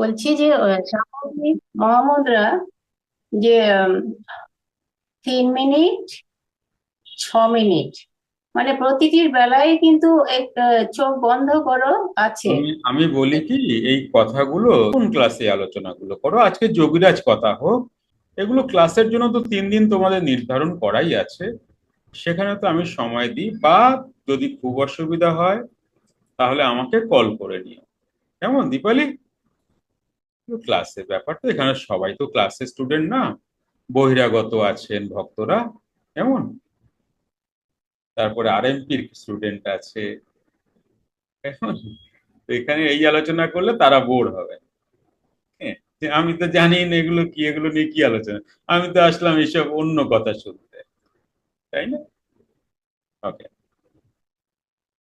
বলছি যে মোহাম্মদরা যে তিন মিনিট, ছ মিনিট মানে প্রতিটির বেলায় কিন্তু চোখ বন্ধ করো, আছে। আমি আমি বলি কি, এই কথাগুলো কোন ক্লাসে আলোচনাগুলো করো? আজকে যোগীরাজ কথা হোক, এগুলো ক্লাসের জন্য তো তিন দিন তোমাদের নির্ধারণ করাই আছে। সেখানে তো আমি সময় দিই, বা যদি খুব অসুবিধা হয়, তাহলে আমাকে কল করে নিও। কেমন, দীপালি? ক্লাসের ব্যাপার তো এখানে সবাই তো ক্লাসের স্টুডেন্ট না। বহিরাগত আছেন ভক্তরা কেমন? তারপরে আরএমপির স্টুডেন্ট আছে এখানে এই আলোচনা করলে তারা বোর হবে। হ্যাঁ, আমি তো জানি না এগুলো কি এগুলো নিয়ে কি আলোচনা। আমি তো আসলাম এইসব অন্য কথা শুনতে তাই না? ওকে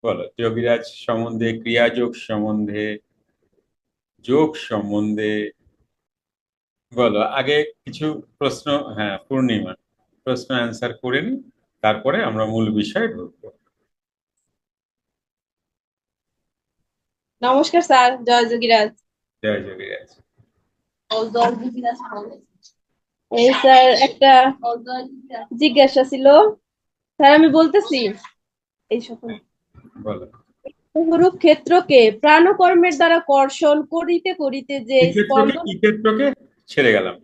বলো যোগীরাজ সম্বন্ধে ক্রিয়াযোগ সম্বন্ধে যোগ সম্বন্ধে বলো। আগে কিছু প্রশ্ন হ্যাঁ পূর্ণিমা। প্রশ্ন অ্যান্সার করে নি তারপরে আমরা মূল বিষয়ে ঢুকবো। নমস্কার স্যার জয় যোগীরাজ। জয় যোগীরাজ। এই স্যার একটা জিজ্ঞাসা ছিল। স্যার আমি বলতেছি। এই সকল বলো। রূপ ক্ষেত্রকে প্রাণকর্মের দ্বারা কর্ষণ করিতে করিতে যে ক্ষেত্রকে? স্পন্দন ক্ষেত্রকে? ছেড়ে গেলাম।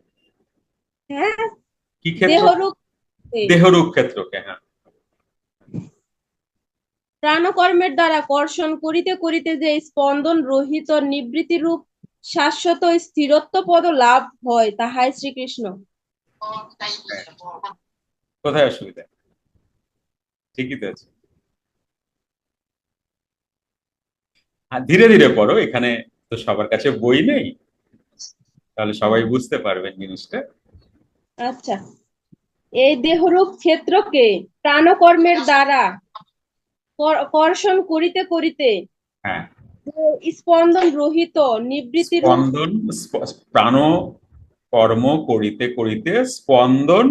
হ্যাঁ। কি ক্ষেত্র? দেহরূপ দেহরূপ ক্ষেত্রকে হ্যাঁ। প্রাণকর্মের দ্বারা কর্ষণ করিতে করিতে যে স্পন্দন রহিত নিবৃত্তি রূপ শাশ্বত স্থিরত্ব পদ লাভ হয় তাহাই শ্রীকৃষ্ণ। কোথায় অসুবিধা? ঠিকই তো আছে। ধীরে ধীরে পড়ো এখানে তো সবার কাছে বই নেই। তাহলে সবাই বুঝতে পারবেন জিনিসটা। আচ্ছা এই দেহরূপ ক্ষেত্রকে প্রাণকর্মের দ্বারা কর্ষণ করিতে করিতে হ্যাঁ। স্পন্দন রহিত নিবৃত্তি স্পন্দন প্রাণ কর্ম করিতে করিতে স্পন্দন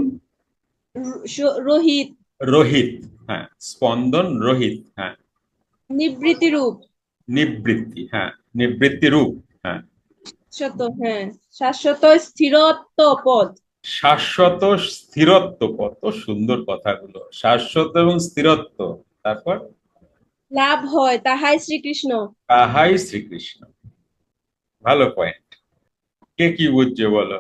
রহিত রহিত হ্যাঁ স্পন্দন রহিত হ্যাঁ। নিবৃত্তি রূপ নিবৃত্তি হ্যাঁ নিবৃত্তি রূপ হ্যাঁ। শাশ্বত হ্যাঁ শাশ্বত স্থিরত্ব পদ। শাশ্বত স্থিরত্ব কত সুন্দর কথাগুলো। শাশ্বত এবং স্থিরত্ব তারপর? লাভ হয় তাহাই শ্রীকৃষ্ণ। তাহাই শ্রীকৃষ্ণ। ভালো পয়েন্ট কে কি বুঝছ বলো?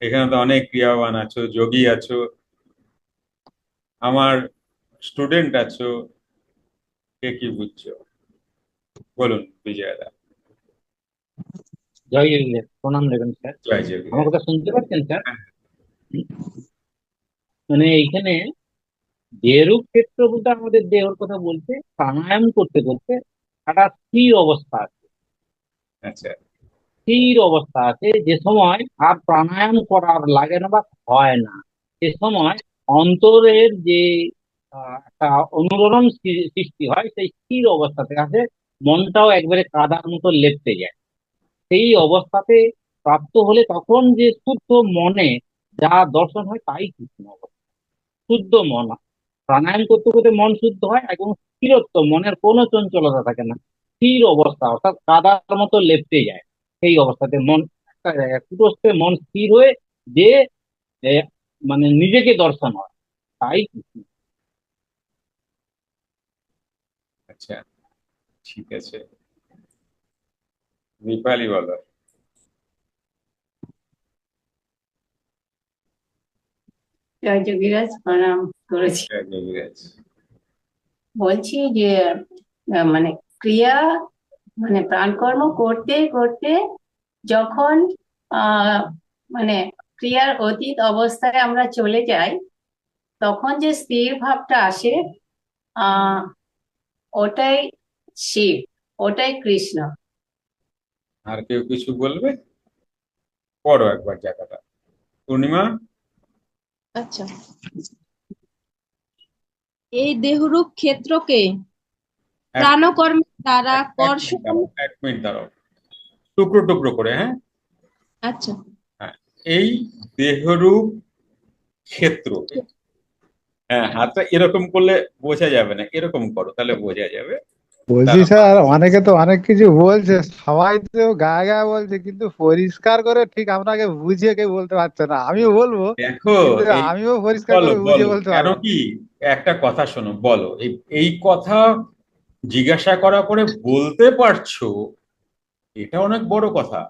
এখানে তো অনেক ক্রিয়াবান আছো যোগী আছো আমার স্টুডেন্ট আছো। কে কি বুঝছ? বলুন বিজয়দা জয় জগন্নাথ প্রণাম দেবেন স্যার। জয় যোগী আমার কথা শুনতে পাচ্ছেন স্যার? মানে এইখানে দেহরূপ ক্ষেত্র বলতে আমাদের দেহর কথা বলতে প্রাণায়াম করতে করতে একটা স্থির অবস্থা আছে। আচ্ছা। স্থির অবস্থা আছে যে সময় আর প্রাণায়াম করার লাগে না বা হয় না সে সময় অন্তরের যে একটা অনুরণন সৃষ্টি হয় সেই স্থির অবস্থাতে আছে মনটাও একবারে কাদার মতো লেপটে যায়। সেই অবস্থাতে প্রাপ্ত হলে তখন যে শুদ্ধ মনে যা দর্শন হয় তাই কৃষ্ণ অবস্থা শুদ্ধ মন। প্রাণায়াম করতে করতে মন শুদ্ধ হয় এবং স্থিরত্ব, মনের কোনো চঞ্চলতা থাকে না। স্থির অবস্থা, অর্থাৎ কাদার মতো লেপতে যায়। সেই অবস্থাতে মন একটা জায়গায় মন স্থির হয়ে যে মানে নিজেকে দর্শন হয়, তাই কৃষ্ণ আচ্ছা। ঠিক আছে। দীপালি বলো। জয় যোগীরাজ প্রণাম করেছি। বলছি যে মানে ক্রিয়া মানে প্রাণকর্ম করতে করতে যখন মানে ক্রিয়ার অতীত অবস্থায় আমরা চলে যাই তখন যে স্থির ভাবটা আসে আহ ওটাই শিব ওটাই কৃষ্ণ। আর কেউ কিছু বলবে? পড়ো একবার জায়গাটা। পূর্ণিমা? আচ্ছা। এই দেহরূপ ক্ষেত্রকে এক প্রাণকর্মের দ্বারা কর্ষণ এক মিনিট দাঁড়াও টুকরো টুকরো করে হ্যাঁ? আচ্ছা। এই দেহরূপ ক্ষেত্র হ্যাঁ হাতটা এরকম করলে বোঝা যাবে না এরকম করো তাহলে বোঝা যাবে। বলছি স্যার? অনেকে তো অনেক কিছু বলছে সবাই তো গায়ে গায়ে বলছে কিন্তু পরিষ্কার করে ঠিক আপনাকে বুঝিয়ে কেউ বলতে পারছে না। আমি বলব দেখো আমিও পরিষ্কার করে বুঝিয়ে বলতে পারব কি? একটা কথা শোনো বলো এই কথা জিজ্ঞাসা করার পরে বলতে পারছ এটা অনেক বড় কথা।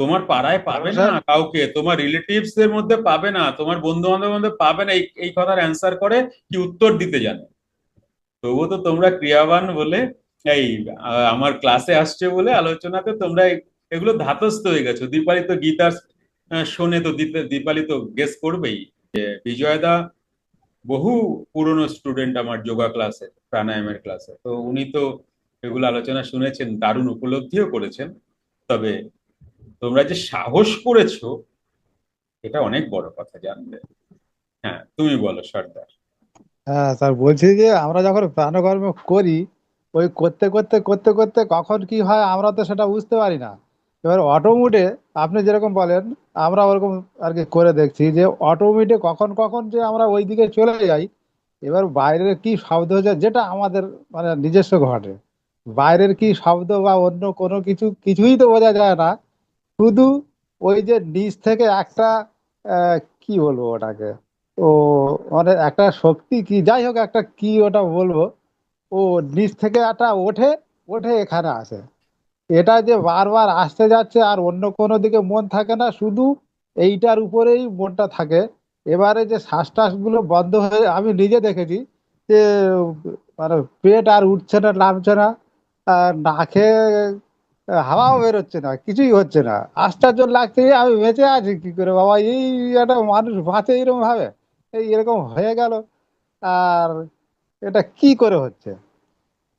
তোমার পাড়ায় পাবে না কাউকে? তোমার রিলেটিভস এর মধ্যে পাবে না তোমার বন্ধু বান্ধবের মধ্যে পাবে না? এই কথার অ্যান্সার করে কি উত্তর দিতে জানে? তবুও তো তোমরা ক্রিয়াবান বলে এই আমার ক্লাসে আসছে বলে আলোচনাতে তোমরা এগুলো ধাতস্থ হয়ে গেছো। দীপালি তো গীতার শোনে তো দীপ- দীপালি তো গেস করবেই। যে বিজয়দা বহু পুরনো স্টুডেন্ট আমার যোগা ক্লাসে প্রাণায়ামের ক্লাসে তো উনি তো এগুলো আলোচনা শুনেছেন, দারুণ উপলব্ধিও করেছেন। তবে তোমরা যে সাহস করেছ, এটা অনেক বড় কথা জানবে হ্যাঁ তুমি বলো, সর্দার। হ্যাঁ স্যার, বলছি যে আমরা যখন প্রাণকর্ম করি, ওই করতে করতে করতে করতে কখন কি হয় আমরা তো সেটা বুঝতে পারি না। এবার অটোমেটে আপনি যেরকম বলেন, আমরা ওরকম আর কি করে দেখছি যে অটোমেটে কখন কখন যে আমরা ওই দিকে চলে যাই, এবার বাইরের কি শব্দ হচ্ছে যেটা আমাদের মানে নিজস্ব ঘটে। বাইরের কি শব্দ বা অন্য কোনো কিছু, কিছুই তো বোঝা যায় না। শুধু ওই যে নিচ থেকে একটা কি বলব ওটাকে? ও মানে একটা শক্তি কি, যাই হোক একটা কি ওটা বলব। ও নিচ থেকে একটা ওঠে ওঠে এখানে আসে। এটা যে বারবার আসতে যাচ্ছে আর অন্য কোনো দিকে মন থাকে না, শুধু এইটার উপরেই মনটা থাকে। এবারে যে শ্বাস টাসগুলো বন্ধ হয়ে, আমি নিজে দেখেছি যে মানে পেট আর উঠছে না, নামছে না নাকে হাওয়াও বেরোচ্ছে না, কিছুই হচ্ছে না। আশ্চর্য লাগছে আমি বেঁচে আছি, কি করে বাবা? এই একটা মানুষ বাঁচে এরকম ভাবে এরকম হয়ে গেল। আর এটা কি করে হচ্ছে?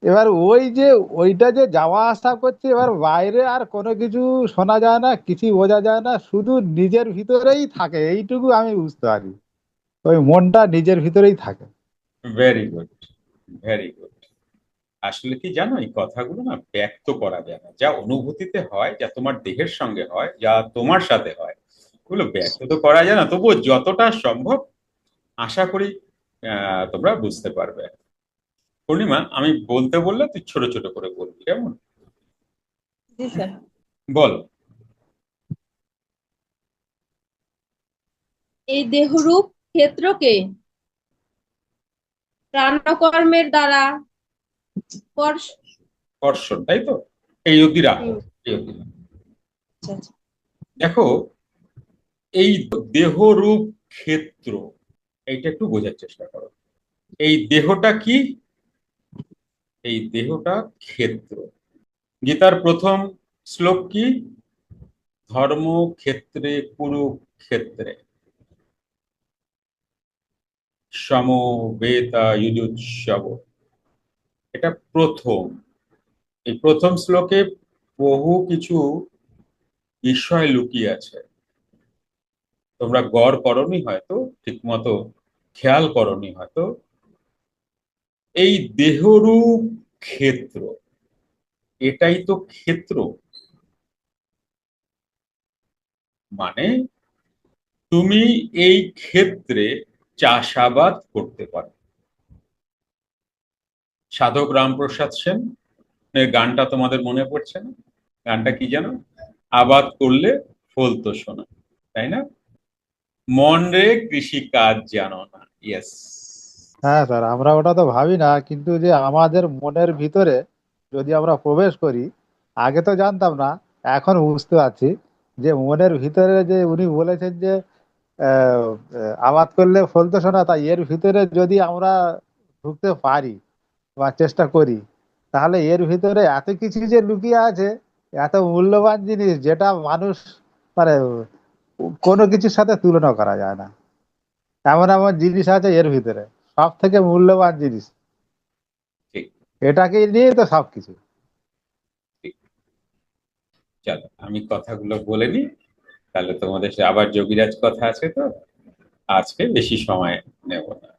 এবার ওই যে, ওইটা যে যাওয়া আসা করছে, এবার বাইরে আর কোনো কিছু শোনা যায় না, কিছুই বোঝা যায় না, শুধু নিজের ভিতরেই থাকে। এইটুকু আমি বুঝতে পারি। ওই মনটা নিজের ভিতরেই থাকে। ভেরি গুড ভেরি গুড আসলে কি জানো, এই কথাগুলো না ব্যক্ত করা যায় না। যা অনুভূতিতে হয়, যা তোমার দেহের সঙ্গে হয়, যা তোমার সাথে হয় ব্যক্ত তো করা যায় না। তবুও যতটা সম্ভব আশা করি আহ, তোমরা বুঝতে পারবে। পূর্ণিমা আমি বলতে বললে তুই ছোট ছোট করে বলবি কেমন? বল। এই দেহরূপ ক্ষেত্রকে প্রাণকর্মের দ্বারা কর্ষণ তাই তো? এই রাখো রাখো। আচ্ছা, আচ্ছা। দেখো এই দেহরূপ ক্ষেত্র এইটা একটু বোঝার চেষ্টা করো। এই দেহটা কি? এই দেহটা ক্ষেত্র। গীতার প্রথম শ্লোক কি? ধর্ম ক্ষেত্রে কুরুক্ষেত্রে। সম বেতা যুজুৎসব এটা প্রথম। এই প্রথম শ্লোকে বহু কিছু বিষয় লুকিয়ে আছে। তোমরা গড় করনি হয়তো ঠিক মতো খেয়াল করনি হয়তো, এই দেহরূপ ক্ষেত্র, এটাই তো ক্ষেত্র। মানে তুমি এই ক্ষেত্রে চাষাবাদ করতে পারো। সাধক রামপ্রসাদ সেন গানটা তোমাদের মনে পড়ছে না? গানটা কি জানো আবাদ করলে ফলতো শোনা, তাই না? মন রে কৃষি কাজ জানো না। ইয়েস হ্যাঁ স্যার, আমরা ওটা তো ভাবি না, কিন্তু যে আমাদের মনের ভিতরে যদি আমরা প্রবেশ করি, আগে তো জানতাম না, এখন বুঝতে পারছি যে মনের ভিতরে যে উনি বলেছেন যে আবাদ করলে ফলতে শোনা, তাই এর ভিতরে যদি আমরা ঢুকতে পারি বা চেষ্টা করি, তাহলে এর ভিতরে এত কিছু যে লুকিয়ে আছে, এত মূল্যবান জিনিস যেটা মানুষ মানে কোনো কিছুর সাথে তুলনা করা যায় না। এমন এমন জিনিস আছে এর ভিতরে। সব থেকে মূল্যবান জিনিস। ঠিক। এটাকে নিয়ে তো সবকিছু। চলো আমি কথাগুলো বলে নিই। তাহলে তোমাদের আবার যোগীরাজ কথা আছে তো? আজকে বেশি সময় নেব না।